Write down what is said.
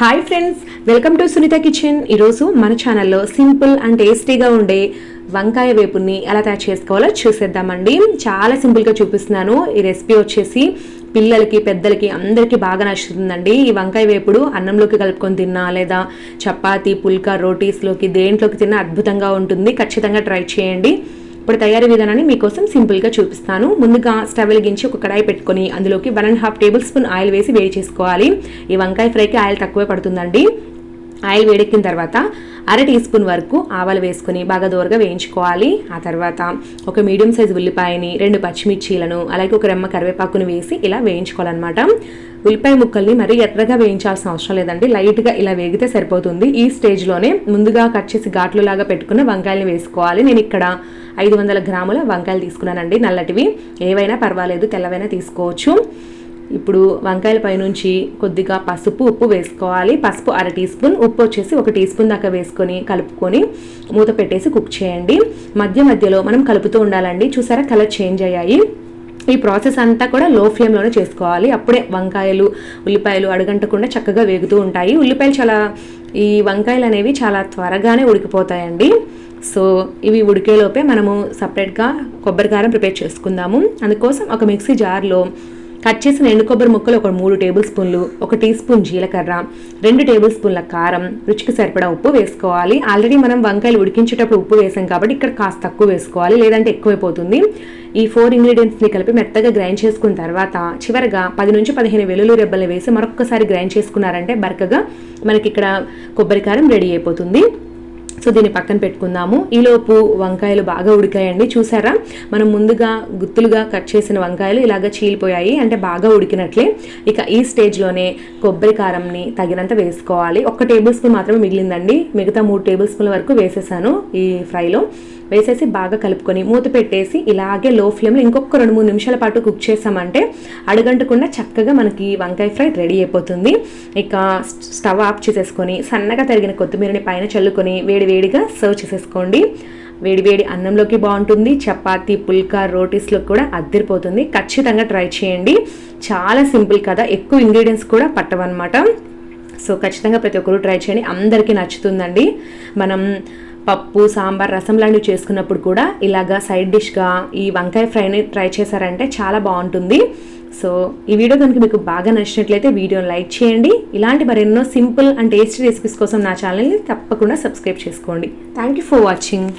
Hi friends welcome to Sunitha kitchen ఈరోజు మన ఛానల్లో సింపుల్ అండ్ టేస్టీగా ఉండే వంకాయ వేపుని ఎలా తయారు చేసుకోవాలో చూసేద్దామండి. చాలా సింపుల్గా చూపిస్తున్నాను. ఈ రెసిపీ వచ్చేసి పిల్లలకి పెద్దలకి అందరికీ బాగా నచ్చుతుందండి. ఈ వంకాయ వేపుడు అన్నంలోకి కలుపుకొని తిన్నా లేదా చపాతీ పుల్కా రోటీస్లోకి దేంట్లోకి తిన్నా అద్భుతంగా ఉంటుంది. ఖచ్చితంగా ట్రై చేయండి. ఇప్పుడు తయారీ విధానాన్ని మీకోసం సింపుల్గా చూపిస్తాను. ముందుగా స్టవ్ వెలిగించి ఒక కడాయి పెట్టుకొని అందులోకి one and half tablespoon oil వేసి వేడి చేసుకోవాలి. ఈ వంకాయ ఫ్రైకి ఆయిల్ తక్కువే పడుతుందండి. ఆయిల్ వేడెక్కిన తర్వాత అర టీ స్పూన్ వరకు ఆవాలు వేసుకొని బాగా దూరగా వేయించుకోవాలి. ఆ తర్వాత ఒక మీడియం సైజు ఉల్లిపాయని రెండు పచ్చిమిర్చీలను అలాగే ఒక రెమ్మ కరివేపాకుని వేసి ఇలా వేయించుకోవాలన్నమాట. ఉల్లిపాయ ముక్కల్ని మరీ ఎర్రగా వేయించాల్సిన అవసరం లేదండి. లైట్గా ఇలా వేగితే సరిపోతుంది. ఈ స్టేజ్లోనే ముందుగా కట్ చేసి ఘాట్లు లాగా పెట్టుకున్న వంకాయలని వేసుకోవాలి. నేను ఇక్కడ ఐదు వందల గ్రాముల వంకాయలు తీసుకున్నానండి. నల్లటివి. ఏవైనా పర్వాలేదు తెల్లవైనా తీసుకోవచ్చు. ఇప్పుడు వంకాయల పైనుంచి కొద్దిగా పసుపు ఉప్పు వేసుకోవాలి. పసుపు అర టీ స్పూన్ ఉప్పు వచ్చేసి ఒక టీ స్పూన్ దాకా వేసుకొని కలుపుకొని మూత పెట్టేసి కుక్ చేయండి. మధ్య మధ్యలో మనం కలుపుతూ ఉండాలండి. చూసారా కలర్ చేంజ్ అయ్యాయి. ఈ ప్రాసెస్ అంతా కూడా లో ఫ్లేమ్లోనే చేసుకోవాలి. అప్పుడే వంకాయలు ఉల్లిపాయలు అడగంటకుండా చక్కగా వేగుతూ ఉంటాయి. ఉల్లిపాయలు చాలా ఈ వంకాయలు అనేవి చాలా త్వరగానే ఉడికిపోతాయండి. సో ఇవి ఉడికేలోపే మనము సపరేట్గా కొబ్బరికారం ప్రిపేర్ చేసుకుందాము. అందుకోసం ఒక మిక్సీ జార్లో కట్ చేసిన ఎండు కొబ్బరి ముక్కలు ఒక మూడు టేబుల్ స్పూన్లు ఒక టీ స్పూన్ జీలకర్ర రెండు టేబుల్ స్పూన్ల కారం రుచికి సరిపడా ఉప్పు వేసుకోవాలి. ఆల్రెడీ మనం వంకాయలు ఉడికించేటప్పుడు ఉప్పు వేసాం కాబట్టి ఇక్కడ కాస్త తక్కువ వేసుకోవాలి లేదంటే ఎక్కువైపోతుంది. ఈ ఫోర్ ఇంగ్రీడియంట్స్ని కలిపి మెత్తగా గ్రైండ్ చేసుకున్న తర్వాత చివరగా పది నుంచి పదిహేను వెల్లుల్లి రెబ్బలు వేసి మరొకసారి గ్రైండ్ చేసుకున్నారంటే బరకగా మనకి ఇక్కడ కొబ్బరి కారం రెడీ అయిపోతుంది. సో దీన్ని పక్కన పెట్టుకుందాము. ఈలోపు వంకాయలు బాగా ఉడికాయండి. చూసారా? మనం ముందుగా గుత్తులుగా కట్ చేసిన వంకాయలు ఇలాగ చీలిపోయాయి. అంటే బాగా ఉడికినట్లే. ఇక ఈ స్టేజ్లోనే కొబ్బరి కారంని తగినంత వేసుకోవాలి. ఒక్క టేబుల్ స్పూన్ మాత్రమే మిగిలిందండి. మిగతా మూడు టేబుల్ స్పూన్ల వరకు వేసేసాను ఈ ఫ్రైలో. వేసేసి బాగా కలుపుకొని మూత పెట్టేసి ఇలాగే లో ఫ్లేమ్లో ఇంకొక రెండు మూడు నిమిషాల పాటు కుక్ చేసామంటే అడగంటకుండా చక్కగా మనకి వంకాయ ఫ్రై రెడీ అయిపోతుంది. ఇక స్టవ్ ఆఫ్ చేసేసుకొని సన్నగా తరిగిన కొత్తిమీరని పైన చల్లుకొని వేడి వేడిగా సర్వ్ చేసేసుకోండి. వేడి వేడి అన్నంలోకి బాగుంటుంది. చపాతీ పుల్కా రోటీస్లో కూడా అద్దరిపోతుంది. ఖచ్చితంగా ట్రై చేయండి. చాలా సింపుల్ కదా. ఎక్కువ ఇంగ్రీడియంట్స్ కూడా పట్టవన్నమాట. సో ఖచ్చితంగా ప్రతి ఒక్కరు ట్రై చేయండి. అందరికీ నచ్చుతుందండి. మనం పప్పు సాంబార్ రసం లాంటివి చేసుకున్నప్పుడు కూడా ఇలాగా సైడ్ డిష్గా ఈ వంకాయ ఫ్రైని ట్రై చేశారంటే చాలా బాగుంటుంది. సో ఈ వీడియో కనుక మీకు బాగా నచ్చినట్లయితే వీడియోని లైక్ చేయండి. ఇలాంటి మరెన్నో సింపుల్ అండ్ టేస్టీ రెసిపీస్ కోసం నా ఛానల్ని తప్పకుండా సబ్స్క్రైబ్ చేసుకోండి. Thank you for watching